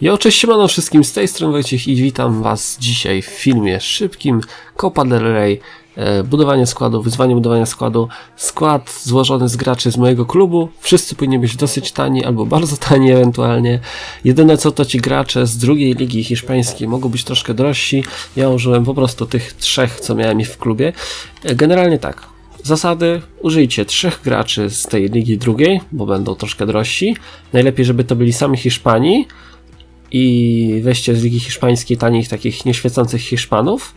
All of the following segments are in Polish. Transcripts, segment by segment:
Jo, cześć siemano wszystkim, z tej strony Wojciech i witam was dzisiaj w filmie szybkim Copa del Rey, e, budowanie składu, wyzwanie budowania składu, skład złożony z graczy z mojego klubu, wszyscy powinni być dosyć tani albo bardzo tani ewentualnie, jedyne co to ci gracze z drugiej ligi hiszpańskiej mogą być troszkę drożsi, ja użyłem po prostu tych trzech co miałem w klubie, E, generalnie tak, Zasady: użyjcie trzech graczy z tej ligi drugiej, bo będą troszkę drożsi. Najlepiej, żeby to byli sami Hiszpanii i weźcie z ligi hiszpańskiej tanich takich nieświecących Hiszpanów.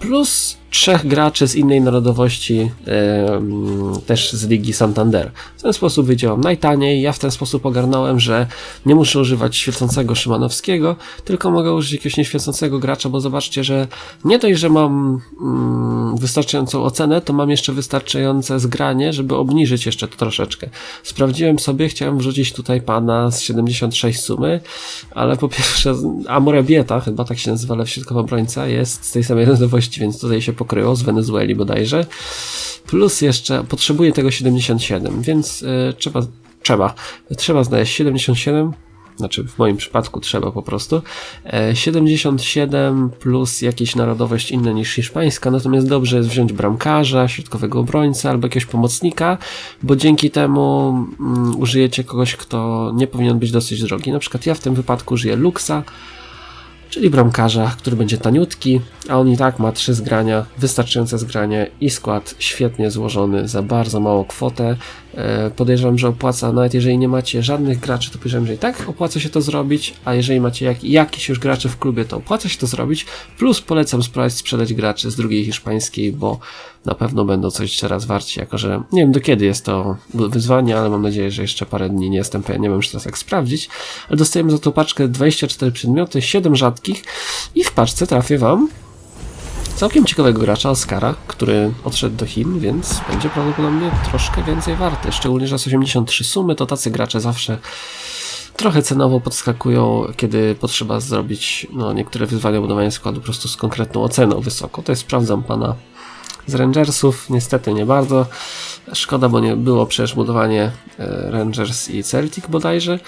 Plus trzech graczy z innej narodowości, em, też z Ligi Santander. W ten sposób wyjdzie wam najtaniej. Ja w ten sposób ogarnąłem, że nie muszę używać świecącego Szymanowskiego, tylko mogę użyć jakiegoś nieświecącego gracza, bo zobaczcie, że nie dość, że mam mm, wystarczającą ocenę, to mam jeszcze wystarczające zgranie, żeby obniżyć jeszcze to troszeczkę. Sprawdziłem sobie, chciałem wrzucić tutaj pana z 76 sumy, ale po pierwsze Amorebieta, chyba tak się nazywa lewśrodkowa obrońca, jest z tej samej narodowości, więc tutaj się pokryło, z Wenezueli bodajże. Plus jeszcze potrzebuję tego 77, więc y, trzeba, trzeba, trzeba znaleźć 77, znaczy w moim przypadku trzeba po prostu. E, 77 plus jakieś narodowość inna niż hiszpańska, natomiast dobrze jest wziąć bramkarza, środkowego obrońcę albo jakiegoś pomocnika, bo dzięki temu mm, użyjecie kogoś, kto nie powinien być dosyć drogi. Na przykład ja w tym wypadku użyję Luxa, czyli bramkarza, który będzie taniutki, a on i tak ma trzy zgrania, wystarczające zgranie i skład świetnie złożony za bardzo małą kwotę. E, Podejrzewam, że opłaca, nawet jeżeli nie macie żadnych graczy, to podejrzewam, że i tak opłaca się to zrobić, a jeżeli macie jak, już graczy w klubie, to opłaca się to zrobić, plus polecam spróbować sprzedać graczy z drugiej hiszpańskiej, bo na pewno będą coś teraz warci, jako że nie wiem do kiedy jest to wyzwanie, ale mam nadzieję, że jeszcze parę dni nie jestem pewien, nie wiem już teraz jak sprawdzić, ale dostajemy za tą paczkę 24 przedmioty, 7 rzadkich i w paczce trafię Wam całkiem ciekawego gracza, Oscara, który odszedł do Chin, więc będzie prawdopodobnie troszkę więcej warty. Szczególnie, że z 83 sumy, to tacy gracze zawsze trochę cenowo podskakują, kiedy potrzeba zrobić no, niektóre wyzwania budowania składu po prostu z konkretną oceną wysoko. To jest sprawdzam pana z Rangersów, niestety nie bardzo. Szkoda, bo nie było przecież budowanie e, Rangers i Celtic bodajże.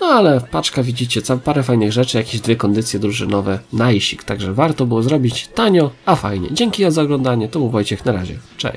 No ale paczka widzicie, cał parę fajnych rzeczy, jakieś dwie kondycje drużynowe, najsik, także warto było zrobić tanio, a fajnie. Dzięki za oglądanie, to był Wojciech, na razie, cześć.